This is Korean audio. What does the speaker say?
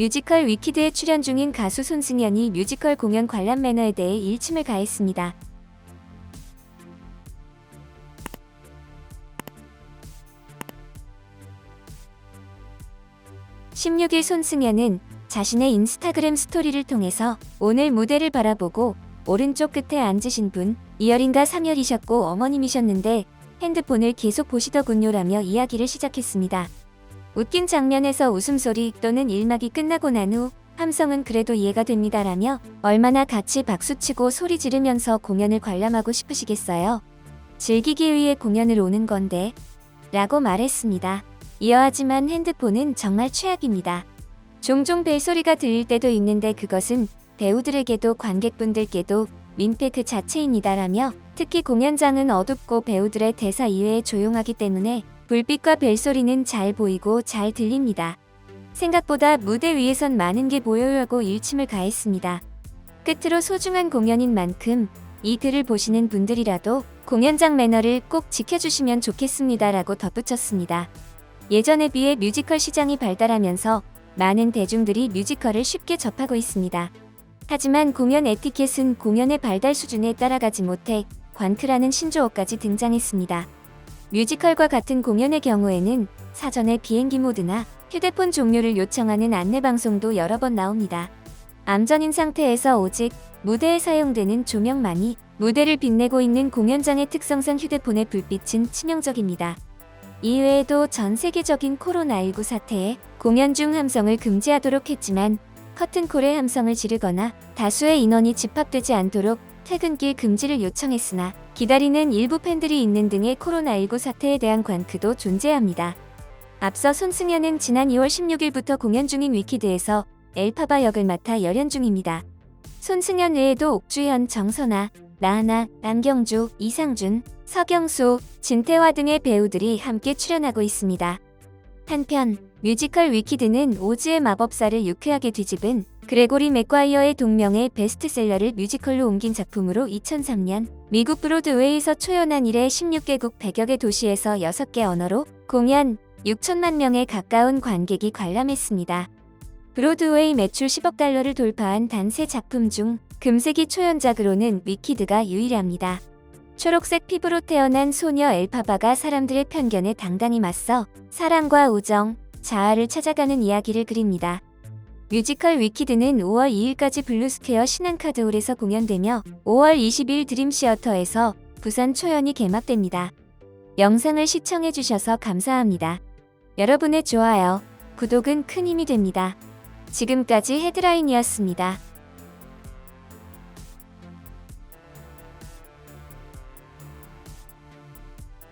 뮤지컬 위키드에 출연 중인 가수 손승연이 뮤지컬 공연 관람 매너에 대해 일침을 가했습니다. 16일 손승연은 자신의 인스타그램 스토리를 통해서 오늘 무대를 바라보고 오른쪽 끝에 앉으신 분 2열인가 3열이셨고 어머님이셨는데 핸드폰을 계속 보시더군요라며 이야기를 시작했습니다. 웃긴 장면에서 웃음소리 또는 일막이 끝나고 난 후 함성은 그래도 이해가 됩니다라며 얼마나 같이 박수치고 소리 지르면서 공연을 관람하고 싶으시겠어요. 즐기기 위해 공연을 오는 건데 라고 말했습니다. 이어하지만 핸드폰은 정말 최악입니다. 종종 벨소리가 들릴 때도 있는데 그것은 배우들에게도 관객분들께도 민폐 그 자체입니다라며 특히 공연장은 어둡고 배우들의 대사 이외에 조용하기 때문에 불빛과 벨소리는 잘 보이고 잘 들립니다. 생각보다 무대 위에선 많은 게 보여요 하고 일침을 가했습니다. 끝으로 소중한 공연인 만큼 이 글을 보시는 분들이라도 공연장 매너를 꼭 지켜주시면 좋겠습니다라고 덧붙였습니다. 예전에 비해 뮤지컬 시장이 발달하면서 많은 대중들이 뮤지컬을 쉽게 접하고 있습니다. 하지만 공연 에티켓은 공연의 발달 수준에 따라가지 못해 관크라는 신조어까지 등장했습니다. 뮤지컬과 같은 공연의 경우에는 사전에 비행기 모드나 휴대폰 종료를 요청하는 안내 방송도 여러 번 나옵니다. 암전인 상태에서 오직 무대에 사용되는 조명만이 무대를 빛내고 있는 공연장의 특성상 휴대폰의 불빛은 치명적입니다. 이외에도 전 세계적인 코로나19 사태에 공연 중 함성을 금지하도록 했지만 커튼콜에 함성을 지르거나 다수의 인원이 집합되지 않도록 퇴근길 금지를 요청했으나 기다리는 일부 팬들이 있는 등의 코로나19 사태에 대한 관크도 존재합니다. 앞서 손승연은 지난 2월 16일부터 공연 중인 위키드에서 엘파바 역을 맡아 열연 중입니다. 손승연 외에도 옥주현, 정선아, 나하나, 남경주, 이상준, 서경수, 진태화 등의 배우들이 함께 출연하고 있습니다. 한편 뮤지컬 위키드는 오즈의 마법사를 유쾌하게 뒤집은 그레고리 맥과이어의 동명의 베스트셀러를 뮤지컬로 옮긴 작품으로 2003년 미국 브로드웨이에서 초연한 이래 16개국 100여 개 도시에서 6개 언어로 공연 6천만 명에 가까운 관객이 관람했습니다. 브로드웨이 매출 10억 달러를 돌파한 단세 작품 중 금세기 초연작으로는 위키드가 유일합니다. 초록색 피부로 태어난 소녀 엘파바가 사람들의 편견에 당당히 맞서 사랑과 우정, 자아를 찾아가는 이야기를 그립니다. 뮤지컬 위키드는 5월 2일까지 블루스퀘어 신한카드홀에서 공연되며 5월 20일 드림시어터에서 부산 초연이 개막됩니다. 영상을 시청해주셔서 감사합니다. 여러분의 좋아요, 구독은 큰 힘이 됩니다. 지금까지 헤드라인이었습니다.